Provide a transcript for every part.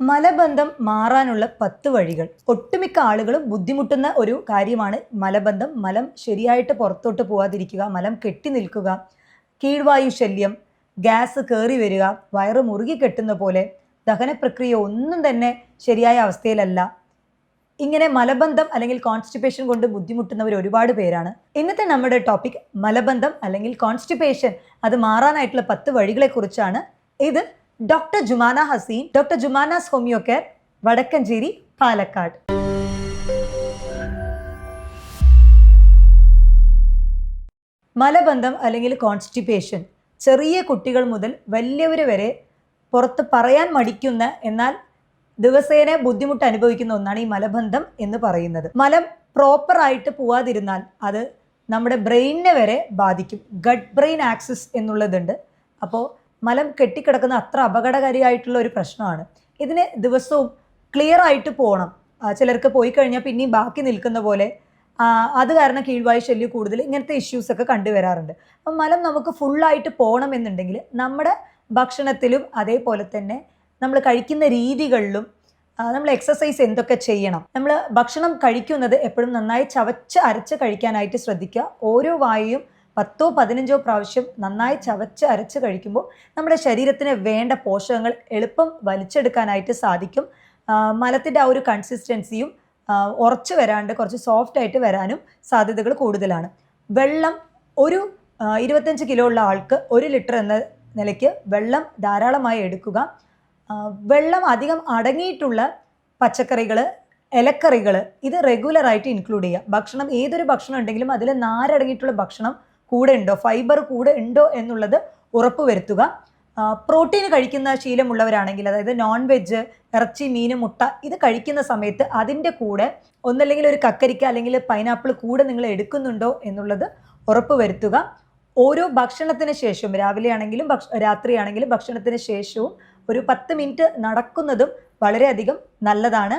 മലബന്ധം മാറാനുള്ള പത്ത് വഴികൾ. ഒട്ടുമിക്ക ആളുകളും ബുദ്ധിമുട്ടുന്ന ഒരു കാര്യമാണ് മലബന്ധം. മലം ശരിയായിട്ട് പുറത്തോട്ട് പോവാതിരിക്കുക മലം കെട്ടി നിൽക്കുക കീഴ്വായു ശല്യം ഗ്യാസ് കയറി വരിക വയറ് മുറുകി കെട്ടുന്ന പോലെ ദഹന പ്രക്രിയ ഒന്നും തന്നെ ശരിയായ അവസ്ഥയിലല്ല. ഇങ്ങനെ മലബന്ധം അല്ലെങ്കിൽ കോൺസ്റ്റിപ്പേഷൻ കൊണ്ട് ബുദ്ധിമുട്ടുന്നവർ ഒരുപാട് പേരാണ്. ഇന്നത്തെ നമ്മുടെ ടോപ്പിക് മലബന്ധം അല്ലെങ്കിൽ കോൺസ്റ്റിപ്പേഷൻ അത് മാറാനായിട്ടുള്ള പത്ത് വഴികളെക്കുറിച്ചാണ്. ഇത് doctor Jumana Haseen doctor Jumana's homeo care Vadakkanchery Palakkad. മലബന്ധം അല്ലെങ്കിൽ കോൺസ്റ്റിപ്പേഷൻ ചെറിയ കുട്ടികൾ മുതൽ വലിയവർ വരെ പുറത്ത് പറയാൻ മടിക്കുന്ന എന്നാൽ ദിവസേന ബുദ്ധിമുട്ട് അനുഭവിക്കുന്ന ഒന്നാണ് ഈ മലബന്ധം എന്ന് പറയുന്നത്. മലം പ്രോപ്പറായിട്ട് പോവാതിരുന്നാൽ അത് നമ്മുടെ ബ്രെയിനിനെ വരെ ബാധിക്കും. ഗഡ് ബ്രെയിൻ ആക്സിസ് എന്നുള്ളതുണ്ട്. അപ്പോൾ മലം കെട്ടിക്കിടക്കുന്ന അത്ര അപകടകാരിയായിട്ടുള്ള ഒരു പ്രശ്നമാണ്. ഇതിന് ദിവസവും ക്ലിയർ ആയിട്ട് പോകണം ചിലർക്ക് പോയി കഴിഞ്ഞാൽ പിന്നെയും ബാക്കി നിൽക്കുന്ന പോലെ. അത് കാരണം കീഴ്വായു ശല്യം കൂടുതൽ ഇങ്ങനത്തെ ഇഷ്യൂസൊക്കെ കണ്ടുവരാറുണ്ട്. അപ്പം മലം നമുക്ക് ഫുള്ളായിട്ട് പോകണം എന്നുണ്ടെങ്കിൽ നമ്മുടെ ഭക്ഷണത്തിലും അതേപോലെ തന്നെ നമ്മൾ കഴിക്കുന്ന രീതികളിലും നമ്മൾ എക്സസൈസ് എന്തൊക്കെ ചെയ്യണം. നമ്മൾ ഭക്ഷണം കഴിക്കുന്നത് എപ്പോഴും നന്നായി ചവച്ച് അരച്ച് കഴിക്കാനായിട്ട് ശ്രദ്ധിക്കുക. ഓരോ വായയും പത്തോ പതിനഞ്ചോ പ്രാവശ്യം നന്നായി ചവച്ച് അരച്ച് കഴിക്കുമ്പോൾ നമ്മുടെ ശരീരത്തിന് വേണ്ട പോഷകങ്ങൾ എളുപ്പം വലിച്ചെടുക്കാനായിട്ട് സാധിക്കും. മലത്തിന്റെ ആ ഒരു കൺസിസ്റ്റൻസിയും ഉറച്ചു വരാണ്ട് കുറച്ച് സോഫ്റ്റ് ആയിട്ട് വരാനും സാധ്യതകൾ കൂടുതലാണ്. വെള്ളം ഒരു ഇരുപത്തഞ്ച് കിലോ ഉള്ള ആൾക്ക് ഒരു ലിറ്റർ എന്ന നിലയ്ക്ക് വെള്ളം ധാരാളമായി എടുക്കുക. വെള്ളം അധികം അടങ്ങിയിട്ടുള്ള പച്ചക്കറികൾ ഇലക്കറികൾ ഇത് റെഗുലറായിട്ട് ഇൻക്ലൂഡ് ചെയ്യുക. ഭക്ഷണം ഏതൊരു ഭക്ഷണം ഉണ്ടെങ്കിലും അതിൽ നാരടങ്ങിയിട്ടുള്ള ഭക്ഷണം കൂടെ ഉണ്ടോ ഫൈബർ കൂടെ ഉണ്ടോ എന്നുള്ളത് ഉറപ്പ് വരുത്തുക പ്രോട്ടീൻ കഴിക്കുന്ന ശീലമുള്ളവരാണെങ്കിൽ അതായത് നോൺ വെജ് ഇറച്ചി മീൻ മുട്ട ഇത് കഴിക്കുന്ന സമയത്ത് അതിന്റെ കൂടെ ഒന്നല്ലെങ്കിൽ ഒരു കക്കരിക്ക അല്ലെങ്കിൽ പൈനാപ്പിൾ കൂടെ നിങ്ങൾ എടുക്കുന്നുണ്ടോ എന്നുള്ളത് ഉറപ്പ് വരുത്തുക ഓരോ ഭക്ഷണത്തിന് ശേഷവും രാവിലെ ആണെങ്കിലും ഭക്ഷ രാത്രിയാണെങ്കിലും ഭക്ഷണത്തിന് ശേഷവും ഒരു പത്ത് മിനിറ്റ് നടക്കുന്നതും വളരെയധികം നല്ലതാണ്.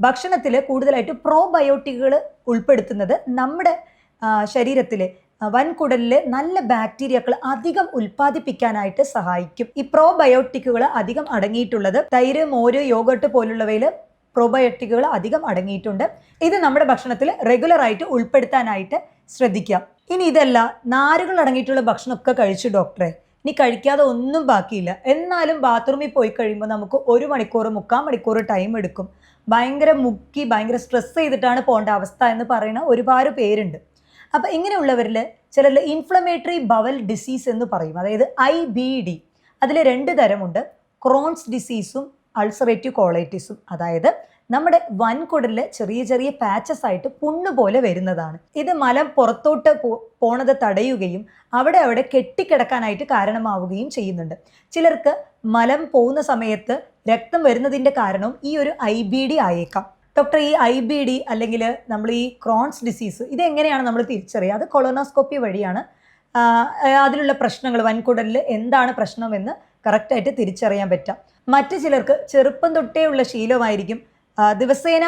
ഭക്ഷണത്തിൽ കൂടുതലായിട്ട് പ്രോബയോട്ടിക്കുകൾ ഉൾപ്പെടുത്തുന്നത് നമ്മുടെ ശരീരത്തിൽ വൻകുടലിൽ നല്ല ബാക്ടീരിയകൾ അധികം ഉൽപ്പാദിപ്പിക്കാനായിട്ട് സഹായിക്കും. ഈ പ്രോബയോട്ടിക്കുകൾ അധികം അടങ്ങിയിട്ടുള്ളത് തൈര് മോര് യോഗട്ട് പോലുള്ളവയിൽ പ്രോബയോട്ടിക്കുകൾ അധികം അടങ്ങിയിട്ടുണ്ട്. ഇത് നമ്മുടെ ഭക്ഷണത്തിൽ റെഗുലറായിട്ട് ഉൾപ്പെടുത്താനായിട്ട് ശ്രദ്ധിക്കാം. ഇനി ഇതല്ല നാരുകൾ അടങ്ങിയിട്ടുള്ള ഭക്ഷണമൊക്കെ കഴിച്ചു ഡോക്ടറെ ഇനി കഴിക്കാതെ ഒന്നും ബാക്കിയില്ല. എന്നാലും ബാത്റൂമിൽ പോയി കഴിയുമ്പോൾ നമുക്ക് ഒരു മണിക്കൂർ മുക്കാൽ മണിക്കൂർ ടൈം എടുക്കും. ഭയങ്കര മുക്കി ഭയങ്കര സ്ട്രെസ് ചെയ്തിട്ടാണ് പോകേണ്ട അവസ്ഥ എന്ന് പറയുന്ന ഒരുപാട് പേരുണ്ട്. അപ്പോൾ ഇങ്ങനെയുള്ളവരിൽ ചിലരിൽ ഇൻഫ്ലമേറ്ററി ബവൽ ഡിസീസ് എന്ന് പറയും. അതായത് ഐ ബി ഡി അതിൽ രണ്ട് തരമുണ്ട്. ക്രോൺസ് ഡിസീസും അൾസറേറ്റീവ് കോളൈറ്റിസും അതായത് നമ്മുടെ വൻകുടലിൽ ചെറിയ ചെറിയ പാച്ചസ് ആയിട്ട് പുണ്ണ് പോലെ വരുന്നതാണ്. ഇത് മലം പുറത്തോട്ട് പോണത് തടയുകയും അവിടെ അവിടെ കെട്ടിക്കിടക്കാനായിട്ട് കാരണമാവുകയും ചെയ്യുന്നുണ്ട്. ചിലർക്ക് മലം പോകുന്ന സമയത്ത് രക്തം വരുന്നതിന്റെ കാരണവും ഈ ഒരു ഐ ബി ഡി ആയേക്കാം. ഡോക്ടർ ഈ ഐ ബി ഡി അല്ലെങ്കിൽ നമ്മൾ ഈ ക്രോൺസ് ഡിസീസ് ഇത് എങ്ങനെയാണ് നമ്മൾ തിരിച്ചറിയുക? അത് കൊളോണോസ്കോപ്പി വഴിയാണ്. അതിലുള്ള പ്രശ്നങ്ങൾ വൻകുടലിൽ എന്താണ് പ്രശ്നമെന്ന് കറക്റ്റായിട്ട് തിരിച്ചറിയാൻ പറ്റാം മറ്റു ചിലർക്ക് ചെറുപ്പം തൊട്ടേ ഉള്ള ശീലമായിരിക്കും. ദിവസേന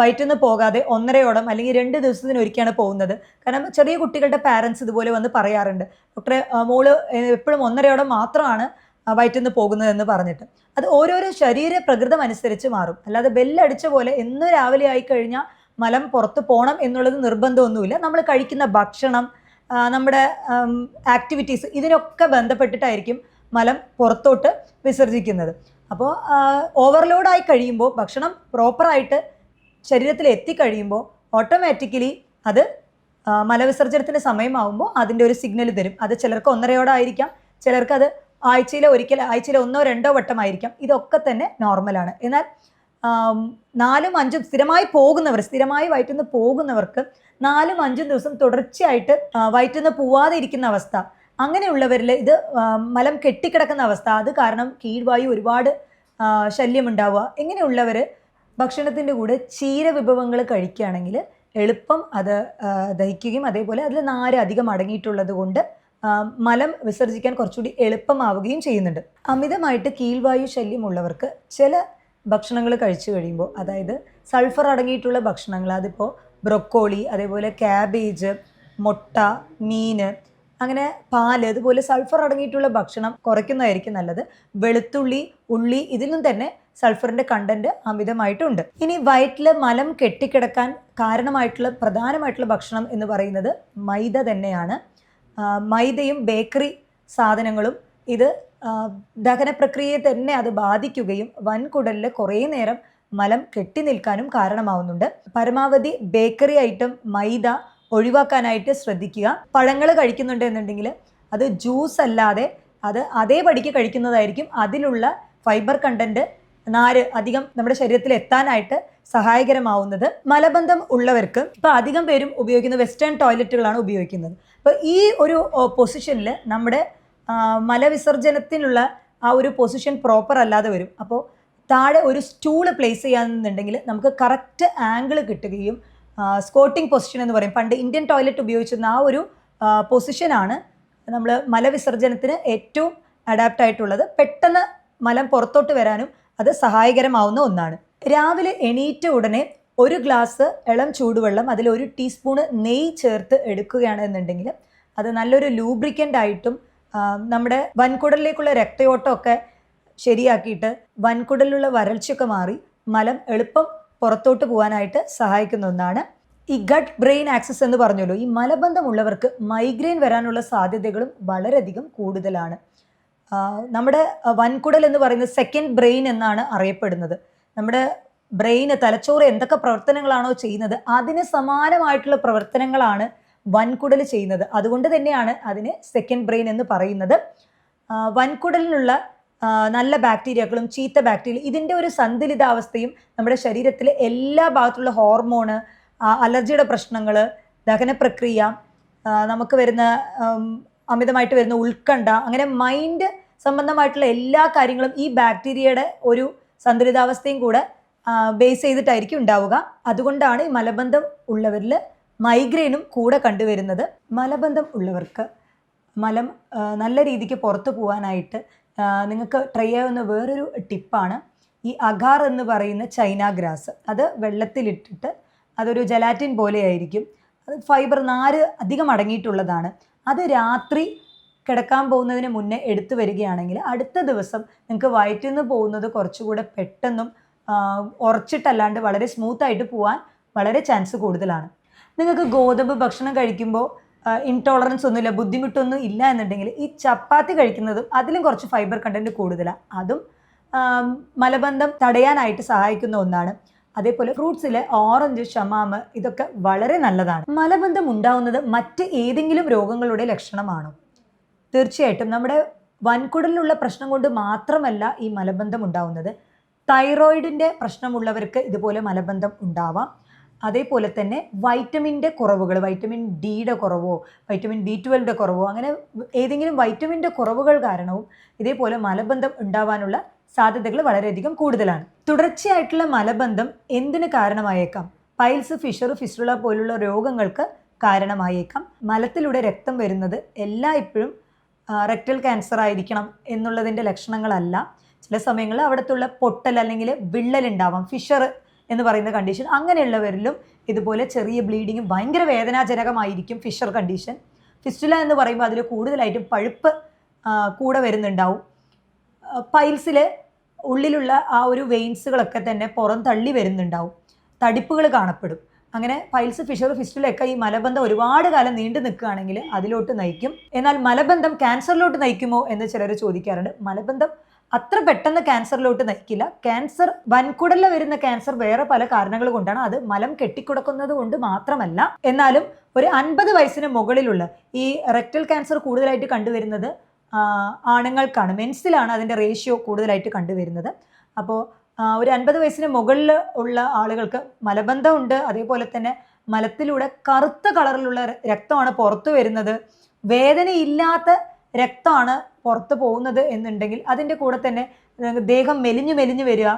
വയറ്റുനിന്ന് പോകാതെ ഒന്നരയോളം അല്ലെങ്കിൽ രണ്ട് ദിവസത്തിന് ഒരിക്കലാണ് പോകുന്നത്. കാരണം ചെറിയ കുട്ടികളുടെ പാരൻസ് ഇതുപോലെ വന്ന് പറയാറുണ്ട്. ഡോക്ടറെ മോൾ എപ്പോഴും ഒന്നരയോളം മാത്രമാണ് ആ, പോകുന്നത് പോകുന്നതെന്ന് പറഞ്ഞിട്ട്. അത് ഓരോരോ ശരീര പ്രകൃതം അനുസരിച്ച് മാറും. അല്ലാതെ ബെല്ലടിച്ച പോലെ എന്നും രാവിലെ ആയി കഴിഞ്ഞാൽ മലം പുറത്ത് പോകണം എന്നുള്ളത് നിർബന്ധമൊന്നുമില്ല. നമ്മൾ കഴിക്കുന്ന ഭക്ഷണം നമ്മുടെ ആക്ടിവിറ്റീസ് ഇതിനൊക്കെ ബന്ധപ്പെട്ടിട്ടായിരിക്കും മലം പുറത്തോട്ട് വിസർജിക്കുന്നത്. അപ്പോൾ ഓവർലോഡായി കഴിയുമ്പോൾ ഭക്ഷണം പ്രോപ്പറായിട്ട് ശരീരത്തിൽ എത്തിക്കഴിയുമ്പോൾ ഓട്ടോമാറ്റിക്കലി അത് മലവിസർജനത്തിന്റെ സമയമാകുമ്പോൾ അതിന്റെ ഒരു സിഗ്നൽ തരും. അത് ചിലർക്ക് ഒന്നരയോടായിരിക്കാം. ചിലർക്ക് അത് ആഴ്ചയിലെ ഒരിക്കൽ ആഴ്ചയിലെ ഒന്നോ രണ്ടോ വട്ടമായിരിക്കാം ഇതൊക്കെ തന്നെ നോർമലാണ് എന്നാൽ നാലും അഞ്ചും സ്ഥിരമായി പോകുന്നവർ സ്ഥിരമായി വയറ്റുനിന്ന് പോകുന്നവർക്ക് നാലും അഞ്ചും ദിവസം തുടർച്ചയായിട്ട് വയറ്റുനിന്ന് പോവാതെ ഇരിക്കുന്ന അവസ്ഥ അങ്ങനെയുള്ളവരിൽ ഇത് മലം കെട്ടിക്കിടക്കുന്ന അവസ്ഥ അത് കാരണം കീഴ്വായു ഒരുപാട് ശല്യമുണ്ടാവുക. ഇങ്ങനെയുള്ളവർ ഭക്ഷണത്തിന്റെ കൂടെ ചീര വിഭവങ്ങൾ കഴിക്കുകയാണെങ്കിൽ എളുപ്പം അത് ദഹിക്കുകയും അതേപോലെ അതിൽ നാര് അധികം അടങ്ങിയിട്ടുള്ളത് കൊണ്ട് മലം വിസർജിക്കാൻ കുറച്ചുകൂടി എളുപ്പമാവുകയും ചെയ്യുന്നുണ്ട്. അമിതമായിട്ട് കീൽവായു ശല്യമുള്ളവർക്ക് ചില ഭക്ഷണങ്ങൾ കഴിച്ചു കഴിയുമ്പോൾ അതായത് സൾഫർ അടങ്ങിയിട്ടുള്ള ഭക്ഷണങ്ങൾ അതിപ്പോൾ ബ്രൊക്കോളി അതേപോലെ ക്യാബേജ് മുട്ട മീന് അങ്ങനെ പാൽ അതുപോലെ സൾഫർ അടങ്ങിയിട്ടുള്ള ഭക്ഷണം കുറയ്ക്കുന്നതായിരിക്കും നല്ലത്. വെളുത്തുള്ളി ഉള്ളി ഇതിലും തന്നെ സൾഫറിന്റെ കണ്ടന്റ് അമിതമായിട്ടുണ്ട്. ഇനി വയറ്റിൽ മലം കെട്ടിക്കിടക്കാൻ കാരണമായിട്ടുള്ള പ്രധാനമായിട്ടുള്ള ഭക്ഷണം എന്ന് പറയുന്നത് മൈദ തന്നെയാണ്. മൈദയും ബേക്കറി സാധനങ്ങളും ഇത് ദഹന പ്രക്രിയയെ തന്നെ അത് ബാധിക്കുകയും വൻകുടലിൽ കുറേ നേരം മലം കെട്ടി നിൽക്കാനും കാരണമാവുന്നുണ്ട്. പരമാവധി ബേക്കറി ഐറ്റം മൈദ ഒഴിവാക്കാനായിട്ട് ശ്രദ്ധിക്കുക. പഴങ്ങൾ കഴിക്കുന്നുണ്ട് എന്നുണ്ടെങ്കിൽ അത് ജ്യൂസ് അല്ലാതെ അത് അതേപടിക്ക് കഴിക്കുന്നതായിരിക്കും അതിലുള്ള ഫൈബർ കണ്ടന്റ് നാര് അധികം നമ്മുടെ ശരീരത്തിൽ എത്താനായിട്ട് സഹായകരമാവുന്നത് മലബന്ധം ഉള്ളവർക്ക് ഇപ്പൊ അധികം പേരും ഉപയോഗിക്കുന്ന വെസ്റ്റേൺ ടോയ്ലറ്റുകളാണ് ഉപയോഗിക്കുന്നത്. അപ്പോൾ ഈ ഒരു പൊസിഷനിൽ നമ്മുടെ മലവിസർജനത്തിനുള്ള ആ ഒരു പൊസിഷൻ പ്രോപ്പർ അല്ലാതെ വരും. അപ്പോൾ താഴെ ഒരു സ്റ്റൂൾ പ്ലേസ് ചെയ്യാന്നുണ്ടെങ്കിൽ നമുക്ക് കറക്റ്റ് ആംഗിൾ കിട്ടുകയും സ്കോട്ടിംഗ് പൊസിഷൻ എന്ന് പറയും. പണ്ട് ഇന്ത്യൻ ടോയ്ലറ്റ് ഉപയോഗിച്ചിരുന്ന ആ ഒരു പൊസിഷനാണ് നമ്മൾ മലവിസർജനത്തിന് ഏറ്റവും അഡാപ്റ്റ് ആയിട്ടുള്ളത്. പെട്ടെന്ന് മലം പുറത്തോട്ട് വരാനും അത് സഹായകരമാവുന്ന ഒന്നാണ്. രാവിലെ എണീറ്റ ഉടനെ ഒരു ഗ്ലാസ് ഇളം ചൂടുവെള്ളം അതിൽ ഒരു ടീസ്പൂണ് നെയ്യ് ചേർത്ത് എടുക്കുകയാണെന്നുണ്ടെങ്കിൽ അത് നല്ലൊരു ലൂബ്രിക്കന്റ് ആയിട്ടും നമ്മുടെ വൻകുടലിലേക്കുള്ള രക്തയോട്ടമൊക്കെ ശരിയാക്കിയിട്ട് വൻകുടലിലുള്ള വരൾച്ചയൊക്കെ മാറി മലം എളുപ്പം പുറത്തോട്ട് പോകാനായിട്ട് സഹായിക്കുന്ന ഒന്നാണ്. ഈ ഗട്ട് ബ്രെയിൻ ആക്സസ് എന്ന് പറഞ്ഞല്ലോ ഈ മലബന്ധമുള്ളവർക്ക് മൈഗ്രെയിൻ വരാനുള്ള സാധ്യതകളും വളരെയധികം കൂടുതലാണ്. നമ്മുടെ വൻകുടൽ എന്ന് പറയുന്നത് സെക്കൻഡ് ബ്രെയിൻ എന്നാണ് അറിയപ്പെടുന്നത്. നമ്മുടെ ബ്രെയിന് തലച്ചോറ് എന്തൊക്കെ പ്രവർത്തനങ്ങളാണോ ചെയ്യുന്നത് അതിന് സമാനമായിട്ടുള്ള പ്രവർത്തനങ്ങളാണ് വൻകുടൽ ചെയ്യുന്നത്. അതുകൊണ്ട് തന്നെയാണ് അതിന് സെക്കൻഡ് ബ്രെയിൻ എന്ന് പറയുന്നത്. വൻകുടലിനുള്ള നല്ല ബാക്ടീരിയകളും ചീത്ത ബാക്ടീരിയ ഇതിന്റെ ഒരു സന്തുലിതാവസ്ഥയും നമ്മുടെ ശരീരത്തിലെ എല്ലാ ഭാഗത്തുള്ള ഹോർമോണ് അലർജിയുടെ പ്രശ്നങ്ങൾ ദഹന പ്രക്രിയ നമുക്ക് വരുന്ന അമിതമായിട്ട് വരുന്ന ഉത്കണ്ഠ അങ്ങനെ മൈൻഡ് സംബന്ധമായിട്ടുള്ള എല്ലാ കാര്യങ്ങളും ഈ ബാക്ടീരിയയുടെ ഒരു സന്തുലിതാവസ്ഥയും കൂടെ ബേസ് ചെയ്തിട്ടായിരിക്കും ഉണ്ടാവുക. അതുകൊണ്ടാണ് ഈ മലബന്ധം ഉള്ളവരിൽ മൈഗ്രെയിനും കൂടെ കണ്ടുവരുന്നത്. മലബന്ധം ഉള്ളവർക്ക് മലം നല്ല രീതിക്ക് പുറത്തു പോകാനായിട്ട് നിങ്ങൾക്ക് ട്രൈ ചെയ്യാവുന്ന വേറൊരു ടിപ്പാണ് ഈ അഗാർ എന്ന് പറയുന്ന ചൈന ഗ്രാസ് അത് വെള്ളത്തിലിട്ടിട്ട് അതൊരു ജലാറ്റിൻ പോലെയായിരിക്കും. അത് ഫൈബർ നാര് അധികം അടങ്ങിയിട്ടുള്ളതാണ്. അത് രാത്രി കിടക്കാൻ പോകുന്നതിന് മുന്നേ എടുത്തു വരികയാണെങ്കിൽ അടുത്ത ദിവസം നിങ്ങൾക്ക് വയറ്റിൽ നിന്ന് പോകുന്നത് കുറച്ചുകൂടെ പെട്ടെന്നും ഉറച്ചിട്ടല്ലാണ്ട് വളരെ സ്മൂത്തായിട്ട് പോകാൻ വളരെ ചാൻസ് കൂടുതലാണ്. നിങ്ങൾക്ക് ഗോതമ്പ് ഭക്ഷണം കഴിക്കുമ്പോൾ ഇൻടോളറൻസ് ഒന്നുമില്ല ബുദ്ധിമുട്ടൊന്നും ഇല്ല എന്നുണ്ടെങ്കിൽ ഈ ചപ്പാത്തി കഴിക്കുന്നതും അതിലും കുറച്ച് ഫൈബർ കണ്ടന്റ് കൂടുതലാണ്. അതും മലബന്ധം തടയാനായിട്ട് സഹായിക്കുന്ന ഒന്നാണ്. അതേപോലെ ഫ്രൂട്ട്സിലെ ഓറഞ്ച് ഷമാമ് ഇതൊക്കെ വളരെ നല്ലതാണ്. മലബന്ധം ഉണ്ടാവുന്നത് മറ്റ് ഏതെങ്കിലും രോഗങ്ങളുടെ ലക്ഷണമാണോ? തീർച്ചയായിട്ടും നമ്മുടെ വൻകുടലിലുള്ള പ്രശ്നം കൊണ്ട് മാത്രമല്ല ഈ മലബന്ധം ഉണ്ടാവുന്നത്. തൈറോയിഡിന്റെ പ്രശ്നമുള്ളവർക്ക് ഇതുപോലെ മലബന്ധം ഉണ്ടാവാം. അതേപോലെ തന്നെ വൈറ്റമിന്റെ കുറവുകൾ വൈറ്റമിൻ ഡിയുടെ കുറവോ വൈറ്റമിൻ ബി ട്വൽവിന്റെ കുറവോ അങ്ങനെ ഏതെങ്കിലും വൈറ്റമിന്റെ കുറവുകൾ കാരണവും ഇതേപോലെ മലബന്ധം ഉണ്ടാവാനുള്ള സാധ്യതകൾ വളരെയധികം കൂടുതലാണ്. തുടർച്ചയായിട്ടുള്ള മലബന്ധം എന്തിന് കാരണമായേക്കാം? പൈൽസ് ഫിഷർ ഫിസ്റ്റുള പോലുള്ള രോഗങ്ങൾക്ക് കാരണമായേക്കാം. മലത്തിലൂടെ രക്തം വരുന്നത് എല്ലായ്പ്പോഴും റെക്ടൽ ക്യാൻസർ ആയിരിക്കണം എന്നുള്ളതിന്റെ ലക്ഷണങ്ങളല്ല. ചില സമയങ്ങളിൽ അവിടത്തുള്ള പൊട്ടൽ അല്ലെങ്കിൽ വിള്ളൽ ഉണ്ടാവാം ഫിഷർ എന്ന് പറയുന്ന കണ്ടീഷൻ അങ്ങനെയുള്ളവരിലും ഇതുപോലെ ചെറിയ ബ്ലീഡിങ്ങും ഭയങ്കര വേദനാജനകമായിരിക്കും ഫിഷർ കണ്ടീഷൻ ഫിസ്റ്റുല എന്ന് പറയുമ്പോൾ അതിൽ കൂടുതലായിട്ടും പഴുപ്പ് കൂടെ വരുന്നുണ്ടാവും. പൈൽസിൽ ഉള്ളിലുള്ള ആ ഒരു വെയിൻസുകളൊക്കെ തന്നെ പുറം തള്ളി വരുന്നുണ്ടാവും. തടിപ്പുകൾ കാണപ്പെടും. അങ്ങനെ പൈൽസ് ഫിഷർ ഫിസ്റ്റിലൊക്കെ ഈ മലബന്ധം ഒരുപാട് കാലം നീണ്ടു നിൽക്കുകയാണെങ്കിൽ അതിലോട്ട് നയിക്കും. എന്നാൽ മലബന്ധം ക്യാൻസറിലോട്ട് നയിക്കുമോ എന്ന് ചിലർ ചോദിക്കാറുണ്ട്. മലബന്ധം അത്ര പെട്ടെന്ന് ക്യാൻസറിലോട്ട് നയിക്കില്ല. ക്യാൻസർ വൻകുടലിൽ വരുന്ന ക്യാൻസർ വേറെ പല കാരണങ്ങൾ കൊണ്ടാണ്. അത് മലം കെട്ടിക്കുടക്കുന്നത് കൊണ്ട് മാത്രമല്ല. എന്നാലും ഒരു അൻപത് വയസ്സിന് മുകളിലുള്ള ഈ റെക്ടൽ ക്യാൻസർ കൂടുതലായിട്ട് കണ്ടുവരുന്നത് ആണുങ്ങൾക്കാണ്. മെൻസിലാണ് അതിന്റെ റേഷ്യോ കൂടുതലായിട്ട് കണ്ടുവരുന്നത്. അപ്പോൾ ഒരു അൻപത് വയസ്സിന് മുകളിൽ ഉള്ള ആളുകൾക്ക് മലബന്ധമുണ്ട്. അതേപോലെ തന്നെ മലത്തിലൂടെ കറുത്ത കളറിലുള്ള രക്തമാണ് പുറത്തു വരുന്നത്. വേദനയില്ലാത്ത രക്തമാണ് പുറത്ത് പോകുന്നത് എന്നുണ്ടെങ്കിൽ അതിന്റെ കൂടെ തന്നെ ദേഹം മെലിഞ്ഞു മെലിഞ്ഞു വരിക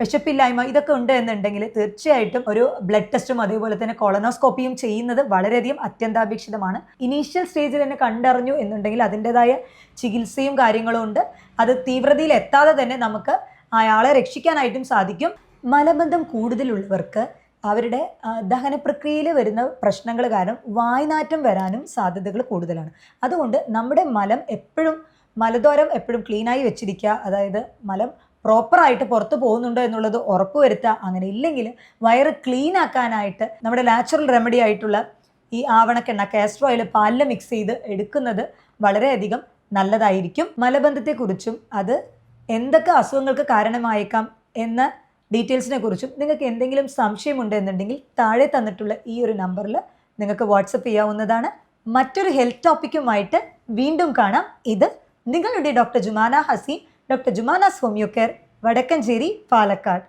വിശപ്പില്ലായ്മ ഇതൊക്കെ ഉണ്ട് എന്നുണ്ടെങ്കിൽ തീർച്ചയായിട്ടും ഒരു ബ്ലഡ് ടെസ്റ്റും അതേപോലെ തന്നെ കൊളനോസ്കോപ്പിയും ചെയ്യുന്നത് വളരെയധികം അത്യന്താപേക്ഷിതമാണ്. ഇനീഷ്യൽ സ്റ്റേജിൽ തന്നെ കണ്ടറിഞ്ഞു എന്നുണ്ടെങ്കിൽ അതിന്റെതായ ചികിത്സയും കാര്യങ്ങളും ഉണ്ട്. അത് തീവ്രതയിൽ എത്താതെ തന്നെ നമുക്ക് അയാളെ രക്ഷിക്കാനായിട്ടും സാധിക്കും. മലബന്ധം കൂടുതലുള്ളവർക്ക് അവരുടെ ദഹന പ്രക്രിയയിൽ വരുന്ന പ്രശ്നങ്ങൾ കാരണം വായ്നാറ്റം വരാനും സാധ്യതകൾ കൂടുതലാണ്. അതുകൊണ്ട് നമ്മുടെ മലം എപ്പോഴും മലദ്വാരം എപ്പോഴും ക്ലീനായി വെച്ചിരിക്കുക. അതായത് മലം പ്രോപ്പറായിട്ട് പുറത്ത് പോകുന്നുണ്ടോ എന്നുള്ളത് ഉറപ്പുവരുത്തുക അങ്ങനെ ഇല്ലെങ്കിൽ വയറ് ക്ലീൻ ആക്കാനായിട്ട് നമ്മുടെ നാച്ചുറൽ റെമഡി ആയിട്ടുള്ള ഈ ആവണക്കെണ്ണ കാസ്ട്രോ ഓയിൽ പാലിൽ മിക്സ് ചെയ്ത് എടുക്കുന്നത് വളരെയധികം നല്ലതായിരിക്കും. മലബന്ധത്തെക്കുറിച്ചും അത് എന്തൊക്കെ അസുഖങ്ങൾക്ക് കാരണമായേക്കാം എന്ന ഡീറ്റെയിൽസിനെ കുറിച്ചും നിങ്ങൾക്ക് എന്തെങ്കിലും സംശയമുണ്ട് എന്നുണ്ടെങ്കിൽ താഴെ തന്നിട്ടുള്ള ഈ ഒരു നമ്പറിൽ നിങ്ങൾക്ക് വാട്സപ്പ് ചെയ്യാവുന്നതാണ്. മറ്റൊരു ഹെൽത്ത് ടോപ്പിക്കുമായിട്ട് വീണ്ടും കാണാം. ഇത് നിങ്ങളുടെ doctor Jumana Haseen doctor Jumana's homeo care Vadakkanchery Palakkad.